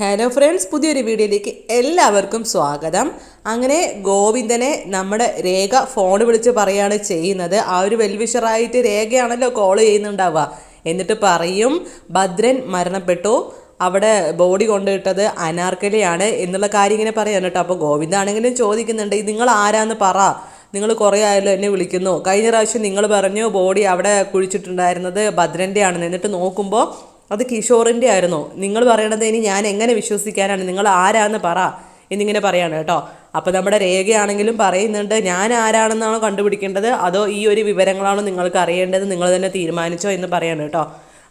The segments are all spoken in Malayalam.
ഹലോ ഫ്രണ്ട്സ് പുതിയൊരു വീഡിയോയിലേക്ക് എല്ലാവർക്കും സ്വാഗതം. അങ്ങനെ ഗോവിന്ദനെ നമ്മുടെ രേഖ ഫോൺ വിളിച്ച് പറയാണ് ചെയ്യുന്നത്. ആ ഒരു വെൽവിഷറായിട്ട് രേഖയാണല്ലോ കോൾ ചെയ്യുന്നുണ്ടാവുക. എന്നിട്ട് പറയും ഭദ്രൻ മരണപ്പെട്ടു. അവിടെ ബോഡി കൊണ്ടിട്ടത് അനാർക്കലിയാണ് എന്നുള്ള കാര്യം ഇങ്ങനെ പറയാണ് കേട്ടോ. അപ്പോൾ ഗോവിന്ദാണെങ്കിലും ചോദിക്കുന്നുണ്ട് നിങ്ങൾ ആരാന്ന് പറ. നിങ്ങൾ കുറേ ആയല്ലോ എന്നെ വിളിക്കുന്നു. കഴിഞ്ഞ പ്രാവശ്യം നിങ്ങൾ പറഞ്ഞു ബോഡി അവിടെ കുഴിച്ചിട്ടുണ്ടായിരുന്നത് ഭദ്രന്റെ ആണെന്ന് എന്നിട്ട് നോക്കുമ്പോൾ അത് കിഷോറിന്റെ ആയിരുന്നു. നിങ്ങൾ പറയണത് ഇനി ഞാൻ എങ്ങനെ വിശ്വസിക്കാനാണ്? നിങ്ങൾ ആരാന്ന് പറ. എന്നിങ്ങനെ പറയാണ് കേട്ടോ. അപ്പോൾ നമ്മുടെ രേഖയാണെങ്കിലും പറയുന്നുണ്ട് ഞാൻ ആരാണെന്നാണോ കണ്ടുപിടിക്കേണ്ടത് അതോ ഈ ഒരു വിവരങ്ങളാണോ നിങ്ങൾക്ക് അറിയേണ്ടത് നിങ്ങൾ തന്നെ തീരുമാനിച്ചോ എന്ന് പറയാണ് കേട്ടോ.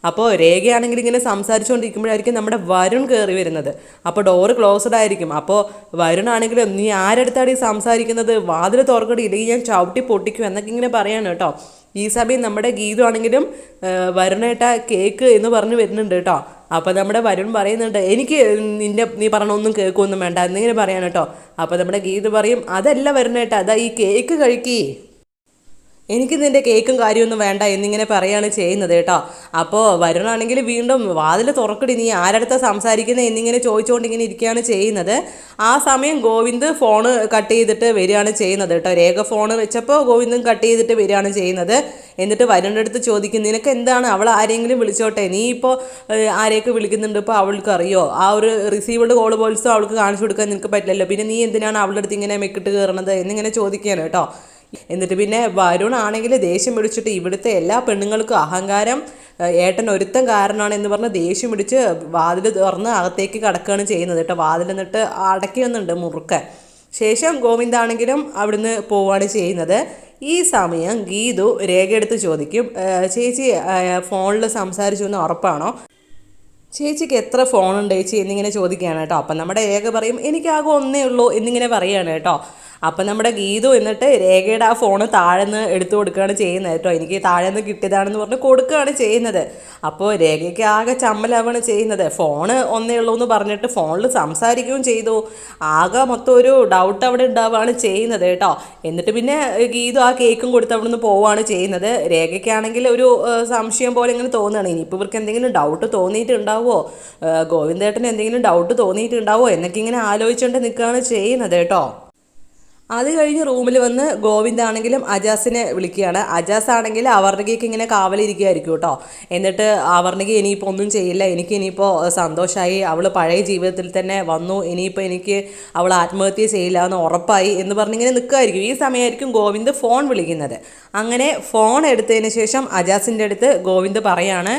അപ്പോൾ രേഖയാണെങ്കിൽ ഇങ്ങനെ സംസാരിച്ചുകൊണ്ടിരിക്കുമ്പോഴായിരിക്കും നമ്മുടെ വരുൺ കയറി വരുന്നത്. അപ്പോൾ ഡോറ് ക്ലോസ്ഡ് ആയിരിക്കും. അപ്പോൾ വരുണാണെങ്കിലും നീ ആരെടുത്താണ് ഈ സംസാരിക്കുന്നത്? വാതിൽ തുറക്കടി ഇല്ലെങ്കിൽ ഞാൻ ചവിട്ടി പൊട്ടിക്കും എന്നൊക്കെ ഇങ്ങനെ പറയാണ് കേട്ടോ. ഈ സമയം നമ്മുടെ ഗീതമാണെങ്കിലും വരുണേട്ട കേക്ക് എന്ന് പറഞ്ഞ് വരുന്നുണ്ട് കേട്ടോ. അപ്പോൾ നമ്മുടെ വരുൺ പറയുന്നുണ്ട് എനിക്ക് നിന്റെ നീ പറഞ്ഞ ഒന്നും കേൾക്കൊന്നും വേണ്ട എന്നിങ്ങനെ പറയാൻ കേട്ടോ. അപ്പോൾ നമ്മുടെ ഗീതു പറയും അതല്ല വരുന്നേട്ടാ അതാ ഈ കേക്ക് കഴിക്കേ. എനിക്ക് നിന്റെ കേക്കും കാര്യമൊന്നും വേണ്ട എന്നിങ്ങനെ പറയുകയാണ് ചെയ്യുന്നത് കേട്ടോ. അപ്പോൾ വരുണാണെങ്കിൽ വീണ്ടും വാതിൽ തുറക്കടി നീ ആരടുത്ത സംസാരിക്കുന്നത് എന്നിങ്ങനെ ചോദിച്ചുകൊണ്ട് ഇങ്ങനെ ഇരിക്കുകയാണ് ചെയ്യുന്നത്. ആ സമയം ഗോവിന്ദ് ഫോണ് കട്ട് ചെയ്തിട്ട് വരികയാണ് ചെയ്യുന്നത് കേട്ടോ. രേഖ ഫോൺ വെച്ചപ്പോൾ ഗോവിന്ദും കട്ട് ചെയ്തിട്ട് വരികയാണ് ചെയ്യുന്നത്. എന്നിട്ട് വരുണിന്റെ അടുത്ത് ചോദിക്കും നിനക്ക് എന്താണ്? അവൾ ആരെങ്കിലും വിളിച്ചോട്ടെ? നീ ഇപ്പോൾ ആരെയൊക്കെ വിളിക്കുന്നുണ്ട്? ഇപ്പോൾ അവൾക്ക് അറിയോ ആ ഒരു റിസീവ്ഡ് കോൾ പോലും അവൾക്ക് കാണിച്ചു കൊടുക്കാൻ നിനക്ക് പറ്റില്ലല്ലോ. പിന്നെ നീ എന്തിനാണ് അവളുടെ അടുത്ത് ഇങ്ങനെ മെക്കിട്ട് കയറണത്? എന്നിങ്ങനെ ചോദിക്കുകയാണ് കേട്ടോ. എന്നിട്ട് പിന്നെ വരുൺ ആണെങ്കിൽ ദേഷ്യം പിടിച്ചിട്ട് ഇവിടുത്തെ എല്ലാ പെണ്ണുങ്ങൾക്കും അഹങ്കാരം ഏട്ടൻ ഒരുത്തം കാരണമാണ് എന്ന് പറഞ്ഞ് ദേഷ്യം പിടിച്ച് വാതിൽ തുറന്ന് അകത്തേക്ക് കടക്കുകയാണ് ചെയ്യുന്നത് കേട്ടോ. വാതിൽ എന്നിട്ട് അടക്കി വന്നുണ്ട് മുറുക്കൻ ശേഷം ഗോവിന്ദാണെങ്കിലും അവിടുന്ന് പോവുകയാണ് ചെയ്യുന്നത്. ഈ സമയം ഗീതു രേഖയെടുത്ത് ചോദിക്കും ചേച്ചി ഫോണിൽ സംസാരിച്ചു എന്ന് ഉറപ്പാണോ? ചേച്ചിക്ക് എത്ര ഫോണുണ്ട് ചേച്ചി എന്നിങ്ങനെ ചോദിക്കുകയാണ് കേട്ടോ. അപ്പം നമ്മുടെ രേഖ പറയും എനിക്കാകെ ഒന്നേ ഉള്ളൂ എന്നിങ്ങനെ പറയുകയാണ് കേട്ടോ. അപ്പം നമ്മുടെ ഗീതു എന്നിട്ട് രേഖയുടെ ആ ഫോണ് താഴെ നിന്ന് എടുത്തു കൊടുക്കുകയാണ് ചെയ്യുന്നത് കേട്ടോ. എനിക്ക് താഴെ നിന്ന് കിട്ടിയതാണെന്ന് പറഞ്ഞ് കൊടുക്കുകയാണ് ചെയ്യുന്നത്. അപ്പോൾ രേഖയ്ക്ക് ആകെ ചമ്മലാവാണ് ചെയ്യുന്നത്. ഫോണ് ഒന്നേ ഉള്ളൂ എന്ന് പറഞ്ഞിട്ട് ഫോണിൽ സംസാരിക്കുകയും ചെയ്തു. ആകെ മൊത്തം ഒരു ഡൗട്ട് അവിടെ ഉണ്ടാവുകയാണ് ചെയ്യുന്നത് കേട്ടോ. എന്നിട്ട് പിന്നെ ഗീതു ആ കേക്കും കൊടുത്ത് അവിടെ നിന്ന് പോവുകയാണ് ചെയ്യുന്നത്. രേഖയ്ക്കാണെങ്കിൽ ഒരു സംശയം പോലെ ഇങ്ങനെ തോന്നുകയാണ്. ഇനിയിപ്പോൾ ഇവർക്ക് എന്തെങ്കിലും ഡൗട്ട് തോന്നിയിട്ടുണ്ടാവുമോ ഗോവിന്ദേട്ടന് എന്തെങ്കിലും ഡൗട്ട് തോന്നിയിട്ടുണ്ടാവുമോ എന്നൊക്കെ ഇങ്ങനെ ആലോചിച്ചുകൊണ്ട് നിൽക്കുകയാണ് ചെയ്യുന്നത് കേട്ടോ. അത് കഴിഞ്ഞ് റൂമിൽ വന്ന് ഗോവിന്ദാണെങ്കിലും അജാസിനെ വിളിക്കുകയാണ്. അജാസ് ആണെങ്കിൽ അവർണികയ്ക്ക് ഇങ്ങനെ കാവലിരിക്കുകയായിരിക്കും കേട്ടോ. എന്നിട്ട് അവർണിക ഇനിയിപ്പോൾ ഒന്നും ചെയ്യില്ല. എനിക്ക് ഇനിയിപ്പോൾ സന്തോഷമായി അവൾ പഴയ ജീവിതത്തിൽ തന്നെ വന്നു. ഇനിയിപ്പോൾ എനിക്ക് അവൾ ആത്മഹത്യ ചെയ്യില്ല എന്ന് ഉറപ്പായി എന്ന് പറഞ്ഞിങ്ങനെ നിൽക്കുമായിരിക്കും ഈ സമയമായിരിക്കും ഗോവിന്ദ് ഫോൺ വിളിക്കുന്നത്. അങ്ങനെ ഫോൺ എടുത്തതിന് ശേഷം അജാസിന്റെ അടുത്ത് ഗോവിന്ദ് പറയാണ്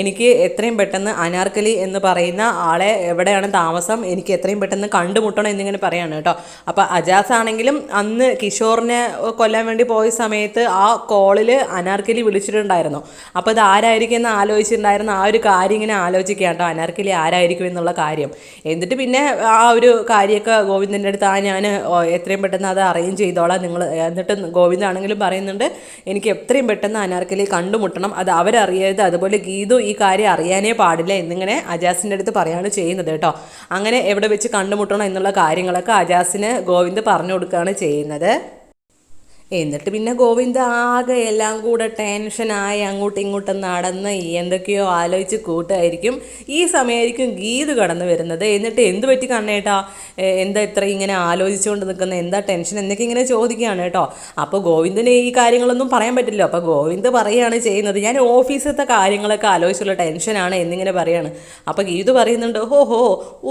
എനിക്ക് എത്രയും പെട്ടെന്ന് അനാർക്കലി എന്ന് പറയുന്ന ആളെ എവിടെയാണ് താമസം? എനിക്ക് എത്രയും പെട്ടെന്ന് കണ്ടുമുട്ടണം എന്നിങ്ങനെ പറയാണ് കേട്ടോ. അപ്പോൾ അജാസ് ആണെങ്കിലും അന്ന് കിഷോറിനെ കൊല്ലാൻ വേണ്ടി പോയ സമയത്ത് ആ കോളിൽ അനാർക്കലി വിളിച്ചിട്ടുണ്ടായിരുന്നു. അപ്പോൾ ഇത് ആരായിരിക്കും എന്ന് ആലോചിച്ചിട്ടുണ്ടായിരുന്ന. ആ ഒരു കാര്യം ഇങ്ങനെ ആലോചിക്കുക കേട്ടോ. അനാർക്കലി ആരായിരിക്കും എന്നുള്ള കാര്യം. എന്നിട്ട് പിന്നെ ആ ഒരു കാര്യമൊക്കെ ഗോവിന്ദന്റെ അടുത്ത് ആ ഞാൻ എത്രയും പെട്ടെന്ന് അത് അറേഞ്ച് ചെയ്തോളാം. നിങ്ങൾ എന്നിട്ട് ഗോവിന്ദാണെങ്കിലും പറയുന്നുണ്ട് എനിക്ക് എത്രയും പെട്ടെന്ന് അനാർക്കലി കണ്ടുമുട്ടണം. അത് അവരറിയരുത്. അതുപോലെ ഗീതു ഈ കാര്യം അറിയാനേ പാടില്ല എന്നിങ്ങനെ അജാസിന്റെ അടുത്ത് പറയാണ് ചെയ്യുന്നത് കേട്ടോ. അങ്ങനെ എവിടെ വെച്ച് കണ്ടുമുട്ടണം എന്നുള്ള കാര്യങ്ങളൊക്കെ അജാസിന് ഗോവിന്ദ് പറഞ്ഞു കൊടുക്കുകയാണ് ചെയ്യുന്നത്. എന്നിട്ട് പിന്നെ ഗോവിന്ദ ആകെ എല്ലാം കൂടെ ടെൻഷനായി അങ്ങോട്ടും ഇങ്ങോട്ടും നടന്ന് എന്തൊക്കെയോ ആലോചിച്ച് കൂട്ടായിരിക്കും. ഈ സമയമായിരിക്കും ഗീത് കടന്നു വരുന്നത്. എന്നിട്ട് എന്ത് പറ്റി കണ്ണേട്ടാ? എന്താ ഇത്ര ഇങ്ങനെ ആലോചിച്ചുകൊണ്ട് നിൽക്കുന്നത് എന്താ ടെൻഷൻ? എന്നൊക്കെ ഇങ്ങനെ ചോദിക്കുകയാണ് കേട്ടോ. അപ്പോൾ ഗോവിന്ദന് ഈ കാര്യങ്ങളൊന്നും പറയാൻ പറ്റില്ല. അപ്പോൾ ഗോവിന്ദ് പറയുകയാണ് ചെയ്യുന്നത് ഞാൻ ഓഫീസിലത്തെ കാര്യങ്ങളൊക്കെ ആലോചിച്ചുള്ള ടെൻഷനാണ് എന്നിങ്ങനെ പറയാണ് അപ്പോൾ ഗീത് പറയുന്നുണ്ട് ഹോ ഹോ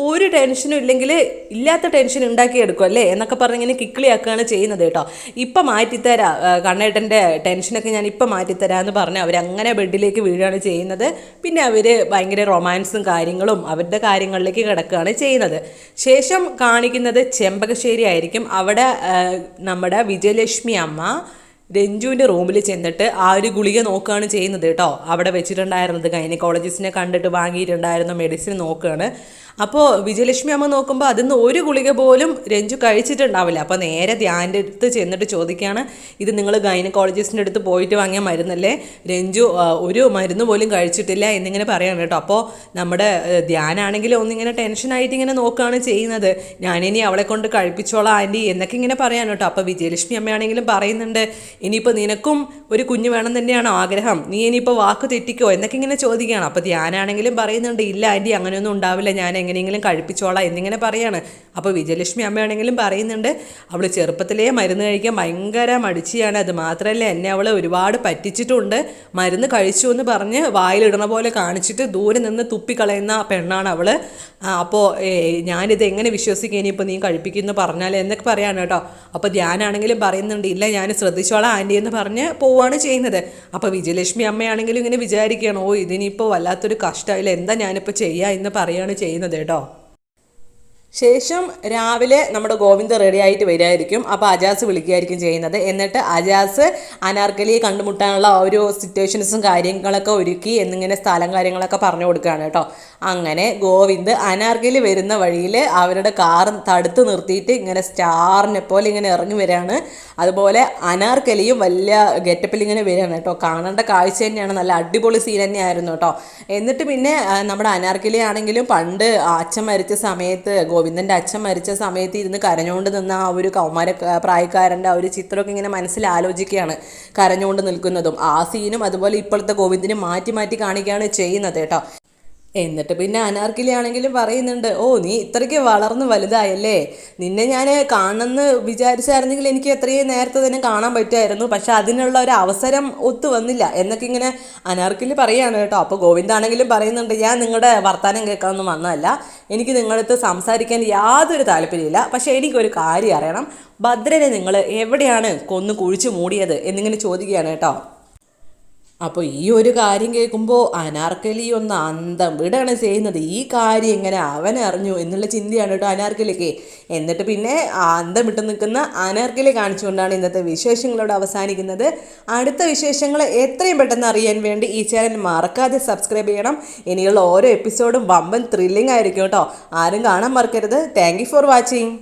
ഒരു ടെൻഷനും ഇല്ലെങ്കിൽ ഇല്ലാത്ത ടെൻഷൻ ഉണ്ടാക്കിയെടുക്കും അല്ലേ? എന്നൊക്കെ പറഞ്ഞ് ഇങ്ങനെ കിക്കിളിയാക്കുകയാണ് ചെയ്യുന്നത് കേട്ടോ. ഇപ്പം മാറ്റിത്തരാ കണ്ണേട്ടന്റെ ടെൻഷനൊക്കെ ഞാൻ ഇപ്പം മാറ്റിത്തരാം എന്ന് പറഞ്ഞ് അവരങ്ങനെ ബെഡിലേക്ക് വീഴുകയാണ് ചെയ്യുന്നത്. പിന്നെ അവർ ഭയങ്കര റൊമാൻസും കാര്യങ്ങളും അവരുടെ കാര്യങ്ങളിലേക്ക് കിടക്കുകയാണ് ചെയ്യുന്നത്. ശേഷം കാണിക്കുന്നത് ചെമ്പകശ്ശേരി ആയിരിക്കും. അവിടെ നമ്മുടെ വിജയലക്ഷ്മി അമ്മ രഞ്ജുവിന്റെ റൂമിൽ ചെന്നിട്ട് ആ ഒരു ഗുളിക നോക്കുകയാണ് ചെയ്യുന്നത് കേട്ടോ. അവിടെ വെച്ചിട്ടുണ്ടായിരുന്നത് ഗൈനക്കോളജിസ്റ്റിനെ കണ്ടിട്ട് വാങ്ങിയിട്ടുണ്ടായിരുന്ന മെഡിസിൻ നോക്കുകയാണ്. അപ്പോൾ വിജയലക്ഷ്മി അമ്മ നോക്കുമ്പോൾ അതിന്ന് ഒരു ഗുളിക പോലും രഞ്ജു കഴിച്ചിട്ടുണ്ടാവില്ല. അപ്പോൾ നേരെ ധ്യാന്റെ അടുത്ത് ചെന്നിട്ട് ചോദിക്കുകയാണ് ഇത് നിങ്ങൾ ഗൈനക്കോളജിസ്റ്റിന്റെ അടുത്ത് പോയിട്ട് വാങ്ങിയ മരുന്നല്ലേ? രഞ്ജു ഒരു മരുന്ന് പോലും കഴിച്ചിട്ടില്ല എന്നിങ്ങനെ പറയാണ് കേട്ടോ. അപ്പോൾ നമ്മുടെ ധ്യാനാണെങ്കിൽ ഒന്നിങ്ങനെ ടെൻഷനായിട്ട് ഇങ്ങനെ നോക്കുകയാണ് ചെയ്യുന്നത്. ഞാനിനി അവളെ കൊണ്ട് കഴിപ്പിച്ചോളാം ആന്റി എന്നൊക്കെ ഇങ്ങനെ പറയാൻ കേട്ടോ. അപ്പോൾ വിജയലക്ഷ്മി അമ്മയാണെങ്കിലും പറയുന്നുണ്ട് ഇനിയിപ്പോൾ നിനക്കും ഒരു കുഞ്ഞ് വേണം തന്നെയാണോ ആഗ്രഹം. നീ ഇനിയിപ്പോൾ വാക്ക് തെറ്റിക്കോ എന്നൊക്കെ ഇങ്ങനെ ചോദിക്കുകയാണ് അപ്പോൾ ധ്യാനാണെങ്കിലും പറയുന്നുണ്ട് ഇല്ല ആന്റി അങ്ങനെയൊന്നും ഉണ്ടാവില്ല. ഞാൻ എങ്ങനെയെങ്കിലും കഴിപ്പിച്ചോളാം എന്നിങ്ങനെ പറയാണ്. അപ്പോൾ വിജയലക്ഷ്മി അമ്മയാണെങ്കിലും പറയുന്നുണ്ട് അവൾ ചെറുപ്പത്തിലേ മരുന്ന് കഴിക്കാൻ ഭയങ്കര മടിച്ചിയാണ്. അത് മാത്രമല്ല എന്നെ അവൾ ഒരുപാട് പറ്റിച്ചിട്ടുണ്ട്. മരുന്ന് കഴിച്ചു എന്ന് പറഞ്ഞ് വായിലിടണ പോലെ കാണിച്ചിട്ട് ദൂരെ നിന്ന് തുപ്പിക്കളയുന്ന പെണ്ണാണ് അവൾ അപ്പോൾ ഞാനിത് എങ്ങനെ വിശ്വസിക്കുക ഇനിയിപ്പോൾ നീ കഴിപ്പിക്കുമെന്ന് പറഞ്ഞാൽ എന്നൊക്കെ പറയാണ് കേട്ടോ. അപ്പോൾ ധ്യാനാണെങ്കിലും പറയുന്നുണ്ട് ഇല്ല ഞാൻ ശ്രദ്ധിച്ചോളാം ആന്റി എന്ന് പറഞ്ഞ് പോവുകയാണ് ചെയ്യുന്നത്. അപ്പോൾ വിജയലക്ഷ്മി അമ്മയാണെങ്കിലും ഇങ്ങനെ വിചാരിക്കുകയാണ് ഓ ഇതിനിപ്പോൾ വല്ലാത്തൊരു കഷ്ടമായില്ല എന്താ ഞാനിപ്പോൾ ചെയ്യുക എന്ന് പറയുകയാണ് ചെയ്യുന്നത്. കേട്ടോ. ശേഷം രാവിലെ നമ്മുടെ ഗോവിന്ദ് റെഡി ആയിട്ട് വരികയായിരിക്കും. അപ്പോൾ അജാസ് വിളിക്കുകയായിരിക്കും ചെയ്യുന്നത്. എന്നിട്ട് അജാസ് അനാർക്കലിയെ കണ്ടുമുട്ടാനുള്ള ഒരു സിറ്റുവേഷൻസും കാര്യങ്ങളൊക്കെ ഒരുക്കി എന്നിങ്ങനെ സ്ഥലം കാര്യങ്ങളൊക്കെ പറഞ്ഞു കൊടുക്കുകയാണ് കേട്ടോ. അങ്ങനെ ഗോവിന്ദ് അനാർക്കലി വരുന്ന വഴിയിൽ അവരുടെ കാർ തടുത്ത് നിർത്തിയിട്ട് ഇങ്ങനെ സ്റ്റാറിനെ പോലെ ഇങ്ങനെ ഇറങ്ങി വരികയാണ്. അതുപോലെ അനാർക്കലിയും വലിയ ഗെറ്റപ്പിൽ ഇങ്ങനെ വരികയാണ് കേട്ടോ. കാണേണ്ട കാഴ്ച തന്നെയാണ്. നല്ല അടിപൊളി സീൻ തന്നെയായിരുന്നു കേട്ടോ. എന്നിട്ട് പിന്നെ നമ്മുടെ അനാർക്കലി ആണെങ്കിലും പണ്ട് അച്ഛൻ മരിച്ച സമയത്ത് ഗോവിന്ദന്റെ അച്ഛൻ മരിച്ച സമയത്ത് ഇരുന്ന് കരഞ്ഞുകൊണ്ട് നിന്ന ആ ഒരു കൗമാര പ്രായക്കാരന്റെ ആ ഒരു ചിത്രമൊക്കെ ഇങ്ങനെ മനസ്സിൽ ആലോചിക്കുകയാണ് കരഞ്ഞുകൊണ്ട് നിൽക്കുന്നതും. ആ സീനും അതുപോലെ ഇപ്പോഴത്തെ ഗോവിന്ദിനെ മാറ്റി മാറ്റി കാണിക്കുകയാണ് ചെയ്യുന്നത് കേട്ടോ. എന്നിട്ട് പിന്നെ അനാർക്കിലി ആണെങ്കിലും പറയുന്നുണ്ട് ഓ നീ ഇത്രയ്ക്ക് വളർന്ന് വലുതായല്ലേ? നിന്നെ ഞാൻ കാണണമെന്ന് വിചാരിച്ചായിരുന്നെങ്കിൽ എനിക്ക് എത്രയും നേരത്തെ തന്നെ കാണാൻ പറ്റുമായിരുന്നു പക്ഷെ അതിനുള്ള ഒരു അവസരം ഒത്തു വന്നില്ല. എന്നൊക്കെ ഇങ്ങനെ അനാർക്കിലി പറയാണ് കേട്ടോ. അപ്പോൾ ഗോവിന്ദാണെങ്കിലും പറയുന്നുണ്ട് ഞാൻ നിങ്ങളുടെ വർത്തമാനം കേൾക്കാനൊന്നും വന്നതല്ല. എനിക്ക് നിങ്ങളടുത്ത് സംസാരിക്കാൻ യാതൊരു താല്പര്യമില്ല പക്ഷേ എനിക്കൊരു കാര്യം അറിയണം. ഭദ്രനെ നിങ്ങൾ എവിടെയാണ് കൊന്നു കുഴിച്ചു മൂടിയത്? എന്നിങ്ങനെ ചോദിക്കുകയാണ് കേട്ടോ. അപ്പോൾ ഈ ഒരു കാര്യം കേൾക്കുമ്പോൾ അനാർക്കലി ഒന്ന് അന്തം വിടാണ് ചെയ്യുന്നത്. ഈ കാര്യം എങ്ങനെ അവൻ അറിഞ്ഞു എന്നുള്ള ചിന്തയാണ് കേട്ടോ അനാർക്കലിക്ക്. എന്നിട്ട് പിന്നെ അന്തം വിട്ട് നിൽക്കുന്ന അനാർക്കലി കാണിച്ചുകൊണ്ടാണ് ഇന്നത്തെ വിശേഷങ്ങളോട് അവസാനിക്കുന്നത്. അടുത്ത വിശേഷങ്ങൾ എത്രയും പെട്ടെന്ന് അറിയാൻ വേണ്ടി ഈ ചാനൽ മറക്കാതെ സബ്സ്ക്രൈബ് ചെയ്യണം. ഇനിയുള്ള ഓരോ എപ്പിസോഡും വമ്പൻ ത്രില്ലിംഗ് ആയിരിക്കും കേട്ടോ. ആരും കാണാൻ മറക്കരുത്. Thank for watching